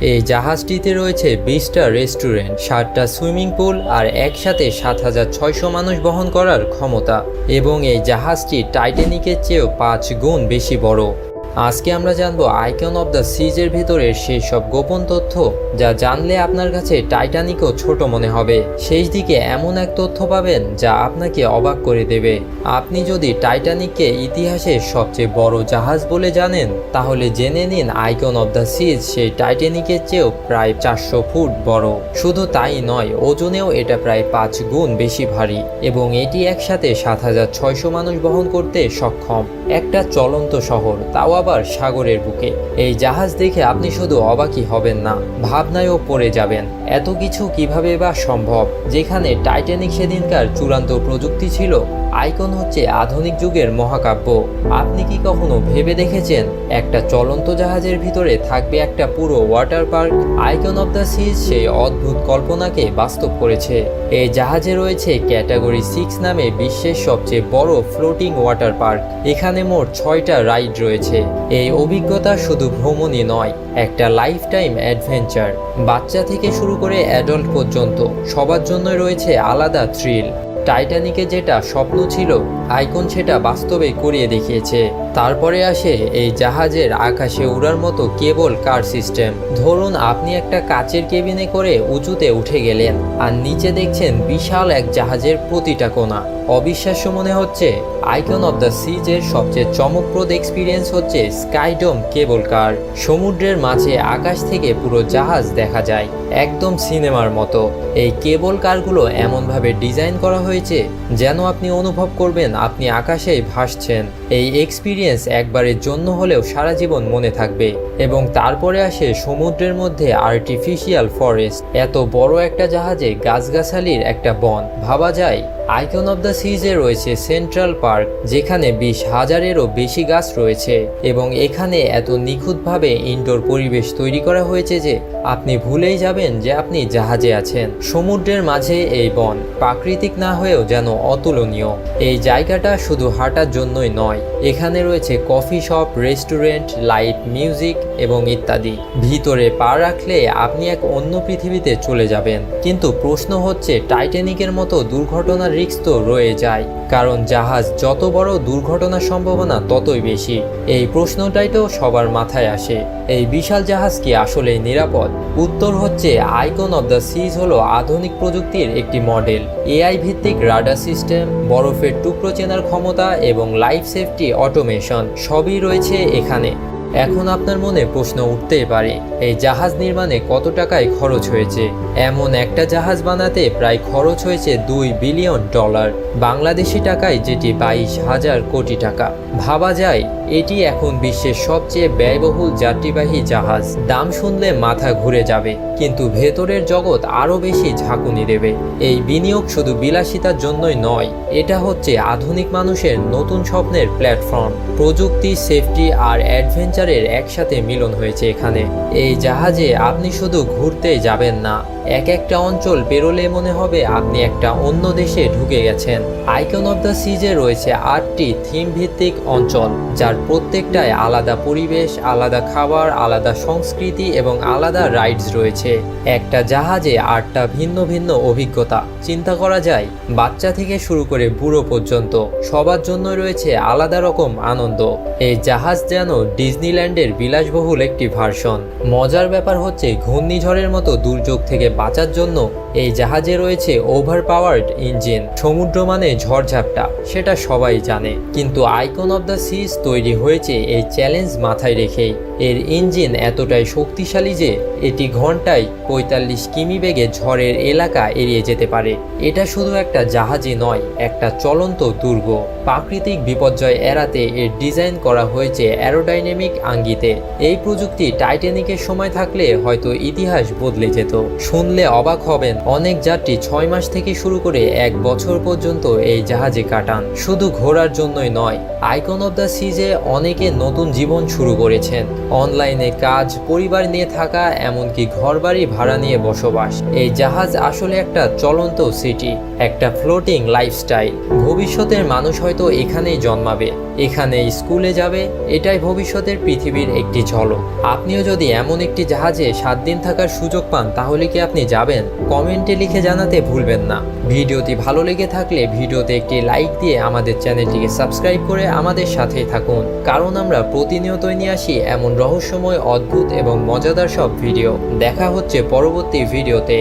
এই জাহাজটিতে রয়েছে বিশটা রেস্টুরেন্ট, সাতটা সুইমিং পুল আর একসাথে সাত হাজার ছয়শো মানুষ বহন করার ক্ষমতা। এবং এই জাহাজটি টাইটানিকের চেয়েও পাঁচ গুণ বেশি বড়। আজকে আমরা জানব আইকন অফ দ্য সিজের ভিতরের সেই সব গোপন তথ্য যা জানলে আপনার কাছে টাইটানিকও ছোট মনে হবে। শেষ দিকে এমন এক তথ্য পাবেন যা আপনাকে অবাক করে দেবে। আপনি যদি টাইটানিককে ইতিহাসের সবচেয়ে বড় জাহাজ বলে জানেন, তাহলে জেনে নিন আইকন অফ দ্য সিজ সেই টাইটানিকের চেয়েও প্রায় চারশো ফুট বড়। শুধু তাই নয়, ওজনেও এটা প্রায় পাঁচ গুণ বেশি ভারী এবং এটি একসাথে সাত হাজার ছয়শো মানুষ বহন করতে সক্ষম। একটা চলন্ত শহর, তাও আবার সাগরের বুকে। এই জাহাজ দেখে আপনি শুধু অবাকই হবেন না, ভাবনায়ও পড়ে যাবেন। এত কিছু কীভাবে বা সম্ভব? যেখানে টাইটানিক সেদিনকার চূড়ান্ত প্রযুক্তি ছিল আইকন হচ্ছে আধুনিক যুগের মহাকাব্য। আপনি কি কখনো ভেবে দেখেছেন, একটা চলন্ত জাহাজের ভিতরে থাকবে একটা পুরো water park? Icon of the seas সেই অদ্ভুত কল্পনাকে বাস্তব করেছে। এই জাহাজে রয়েছে ক্যাটাগরি সিক্স নামে বিশ্বের সবচেয়ে বড় ফ্লোটিং ওয়াটার পার্ক। এখানে মোট ছয়টা রাইড রয়েছে। এই অভিজ্ঞতা শুধু ভ্রমণই নয়, একটা লাইফ টাইম অ্যাডভেঞ্চার। বাচ্চা থেকে শুরু করে অ্যাডাল্ট পর্যন্ত, সবার জন্যই রয়েছে আলাদা থ্রিল। টাইটানিকে যেটা স্বপ্ন ছিল আইকন সেটা বাস্তবে করিয়ে দেখিয়েছে। তারপরে আসে এই জাহাজের আকাশে উড়ার মতো কেবল কার সিস্টেম। ধরুন আপনি একটা কাচের কেবিনে করে উঁচুতে উঠে গেলেন, আর নিচে দেখছেন বিশাল এক জাহাজের প্রতিটা কোণা। অবিশ্বাস্য মনে হচ্ছে আইকন অফ দ্য সিজের সবচেয়ে চমকপ্রদ এক্সপিরিয়েন্স হচ্ছে স্কাইডোম কেবল কার। সমুদ্রের মাঝে আকাশ থেকে পুরো জাহাজ দেখা যায়, একদম সিনেমার মতো। এই কেবল কারগুলো এমনভাবে ডিজাইন করা হয়েছে যেন আপনি অনুভব করবেন আপনি আকাশেই ভাসছেন। এই এক্সপিরিয়েন্স একবারের জন্য হলেও সারা জীবন মনে থাকবে এবং তারপরে আসে সমুদ্রের মধ্যে আর্টিফিশিয়াল ফরেস্ট এত বড় একটা জাহাজে গাছগাছালির একটা বন। ভাবা যায় আইকন অফ দ্য সিজে রয়েছে সেন্ট্রাল পার্ক যেখানে বিশ হাজারেরও বেশি গাছ রয়েছে। এবং এখানে এত নিখুঁতভাবে ইনডোর পরিবেশ তৈরি করা হয়েছে যে, আপনি ভুলেই যাবেন যে আপনি জাহাজে আছেন। সমুদ্রের মাঝে এই বন প্রাকৃতিক না হয়েও যেন অতুলনীয়। এই জায়গাটা শুধু হাঁটার জন্যই নয়, এখানে রয়েছে coffee shop restaurant light music এবং ইত্যাদি। ভিতরে পা রাখলে আপনি এক অন্য পৃথিবীতে চলে যাবেন। কিন্তু প্রশ্ন হচ্ছে টাইটানিকের মতো দুর্ঘটনার রিস্ক তো রয়ে যায়, কারণ জাহাজ যত বড় দুর্ঘটনার সম্ভাবনা ততই বেশি। এই প্রশ্নটাই তো সবার মাথায় আসে। এই বিশাল জাহাজ কি আসলে নিরাপদ? উত্তর হচ্ছে, আইকন অব দ্য সিজ হলো আধুনিক প্রযুক্তির একটি মডেল। এআই ভিত্তিক রাডার সিস্টেম, বরফের টুকরো চেনার ক্ষমতা এবং লাইফ সেফটি অটোমেশন সবই রয়েছে এখানে। এখন আপনার মনে প্রশ্ন উঠতেই পারে, এই জাহাজ নির্মাণে কত টাকায় খরচ হয়েছে? এমন একটা জাহাজ বানাতে প্রায় খরচ হয়েছে দুই বিলিয়ন ডলার। বাংলাদেশি টাকায় যেটি বাইশ হাজার কোটি টাকা। ভাবা যায়, এটি এখন বিশ্বের সবচেয়ে ব্যয়বহুল যাত্রীবাহী জাহাজ। দাম শুনলে মাথা ঘুরে যাবে, কিন্তু ভেতরের জগৎ আরও বেশি ঝাঁকুনি দেবে। এই বিনিয়োগ শুধু বিলাসিতার জন্যই নয়, এটা হচ্ছে আধুনিক মানুষের নতুন স্বপ্নের প্ল্যাটফর্ম। প্রযুক্তি, সেফটি আর অ্যাডভেঞ্চারের একসাথে মিলন হয়েছে এখানে। এই জাহাজে আপনি শুধু ঘুরতে যাবেন না, এক একটা অঞ্চল পেরোলে মনে হবে আপনি একটা অন্য দেশে ঢুকে গেছেন। আইকন অফ দ্য সিজে রয়েছে আটটি থিম ভিত্তিক অঞ্চল, যার প্রত্যেকটায় আলাদা পরিবেশ, আলাদা খাবার, আলাদা সংস্কৃতি এবং আলাদা রাইডস রয়েছে। একটা জাহাজে আটটা ভিন্ন ভিন্ন অভিজ্ঞতা। চিন্তা করা যায়, বাচ্চা থেকে শুরু করে বুড়ো পর্যন্ত সবার জন্য রয়েছে আলাদা রকম আনন্দ। এই জাহাজ যেন ডিজনিল্যান্ডের বিলাসবহুল একটি ভার্সন। মজার ব্যাপার হচ্ছে ঘূর্ণিঝড়ের মতো দুর্যোগ থেকে বাঁচার জন্য এই জাহাজে রয়েছে ওভার পাওয়ার্ড ইঞ্জিন সমুদ্র মানে ঝড়ঝাপটা, সেটা সবাই জানে। কিন্তু আইকন অফ দ্য সিজ তৈরি হয়েছে এই চ্যালেঞ্জ মাথায় রেখেই। এর ইঞ্জিন এতটাই শক্তিশালী যে, এটি ঘন্টায় পঁয়তাল্লিশ কিমি বেগে ঝড়ের এলাকা এড়িয়ে যেতে পারে। এটা শুধু একটা জাহাজই নয়, একটা চলন্ত দুর্গ। প্রাকৃতিক বিপর্যয় এড়াতে এর ডিজাইন করা হয়েছে অ্যারোডাইনামিক আঙ্গিতে। এই প্রযুক্তি টাইটানিকের সময় থাকলে হয়তো ইতিহাস বদলে যেত। শুনলে অবাক হবেন অনেক যাত্রী ছয় মাস থেকে শুরু করে এক বছর পর্যন্ত এই জাহাজে কাটান। শুধু ঘোরার জন্যই নয় আইকন অফ দ্য সিজে অনেকে নতুন জীবন শুরু করেছেন। অনলাইনে কাজ, পরিবার নিয়ে থাকা, এমনকি ঘরবাড়ি ভাড়া নিয়ে বসবাস। এই জাহাজ আসলে একটা চলন্ত সিটি একটা ফ্লোটিং লাইফস্টাইল ভবিষ্যতের মানুষ হয়তো এখানেই জন্মাবে। এখানে স্কুলে যাবে, এটাই ভবিষ্যতের পৃথিবীর একটি ঝলক। আপনিও যদি এমন একটি জাহাজে সাত দিন থাকার সুযোগ পান, তাহলে কি আপনি যাবেন? কমেন্টে লিখে জানাতে ভুলবেন না। ভিডিওটি ভালো লেগে থাকলে ভিডিওতে একটি লাইক দিয়ে আমাদের চ্যানেলটিকে সাবস্ক্রাইব করে আমাদের সাথেই থাকুন। কারণ আমরা প্রতিনিয়তই নিয়ে আসি এমন রহস্যময়, অদ্ভুত এবং মজাদার সব ভিডিও। দেখা হচ্ছে পরবর্তী ভিডিওতে।